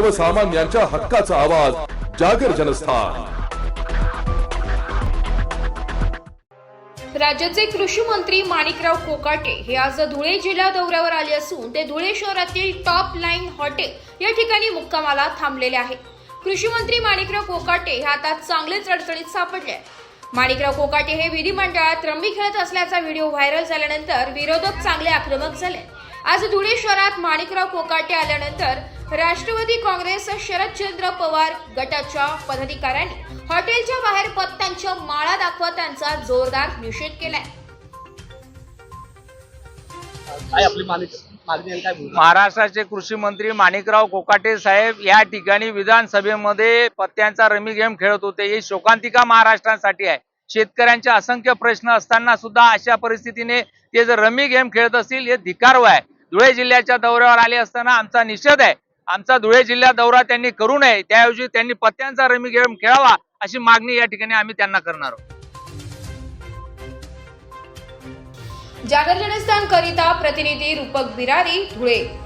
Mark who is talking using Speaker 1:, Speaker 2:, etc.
Speaker 1: सर्वसामान्यांच्या हक्काचा आवाज जागर जनस्थान.
Speaker 2: राज्याचे कृषी मंत्री माणिकराव कोकाटे हे आज धुळे जिल्हा दौऱ्यावर आले असून ते धुळे शहरातील टॉप लाईन हॉटेल या ठिकाणी मुक्कामाला थांबलेले आहे. कृषी मंत्री माणिकराव कोकाटे हे आता चांगलेच अडचणीत सापडले माणिकराव कोकाटे हे विधिमंडळात रंबी खेळत असल्याचा व्हिडिओ व्हायरल झाल्यानंतर विरोधक चांगले आक्रमक झाले. आज धुळे शहरात माणिकराव कोकाटे आल्यानंतर राष्ट्रवादी काँग्रेस शरदचंद्र पवार गटाच्या पदाधिकाऱ्यांनी हॉटेलच्या बाहेर पत्त्यांच्या माळा दाखवत त्यांचा जोरदार निषेध केलाय?
Speaker 3: महाराष्ट्राचे कृषी मंत्री माणिकराव कोकाटे साहेब या ठिकाणी विधानसभेमध्ये पत्त्यांचा रमी गेम खेळत होते. ही शोकांतिका महाराष्ट्रासाठी आहे. शेतकऱ्यांचे असंख्य प्रश्न असताना सुद्धा अशा परिस्थितीने ते जर रमी गेम खेळत असतील हे धिकारव आहे. धुळे जिल्ह्याच्या दौऱ्यावर आले असताना आमचा निषेध आहे. आमचा धुळे जिल्हा दौरा त्यांनी करू नये त्याऐवजी त्यांनी पत्त्यांचा रमी गेम खेळावा अशी मागणी या ठिकाणी आम्ही त्यांना करणार आहोत.
Speaker 2: जागर जनस्थान करिता प्रतिनिधी रूपक बिरारी धुळे.